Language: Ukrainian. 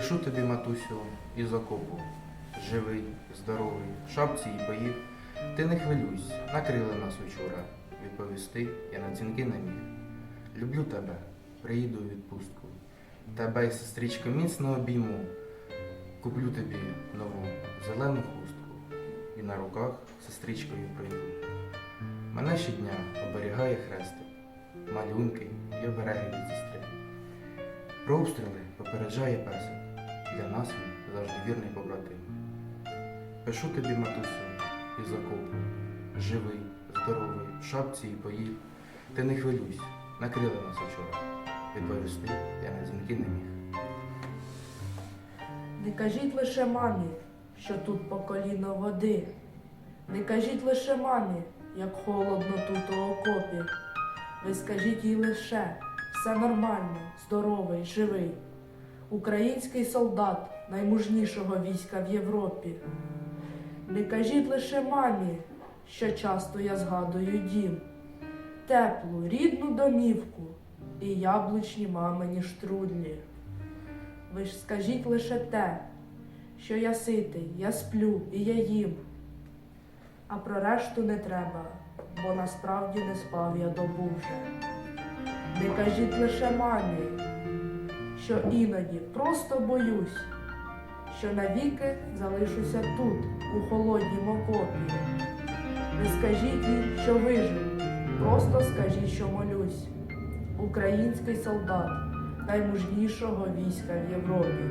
Пишу тобі, матусю, із окопу. Живий, здоровий, в шапці і поїв. Ти не хвилюйся, накрили нас учора. Відповісти я на дзвінки не міг. Люблю тебе, приїду у відпустку. Тебе і сестричка міцно обійму. Куплю тобі нову зелену хустку. І на руках сестричкою прийду. Мене щодня оберігає хрестик, малюнки і обереги від сестри. Про обстріли попереджає песик. Для нас він завжди вірний побратим. Пишу тобі, матусю, із окопу. Живий, здоровий, в шапці і поїв. Ти не хвилюйся, накрили нас учора. Відповісти я на дзвінки не міг. Не кажіть лише мамі, що тут по коліно води. Не кажіть лише мамі, як холодно тут у окопі. Ви скажіть їй лише все нормально, здоровий, живий. Український солдат наймужнішого війська в Європі. Не кажіть лише мамі, що часто я згадую дім, теплу, рідну домівку і яблучні мамині штрудлі. Ви ж скажіть лише те, що я ситий, я сплю і я їм. А про решту не треба, бо насправді не спав я добу вже. Не кажіть лише мамі, що іноді просто боюсь, що навіки залишуся тут, у холоднім окопі. Не скажіть їй, що вижив, просто скажіть, що молюсь. Український солдат наймужнішого війська в Європі.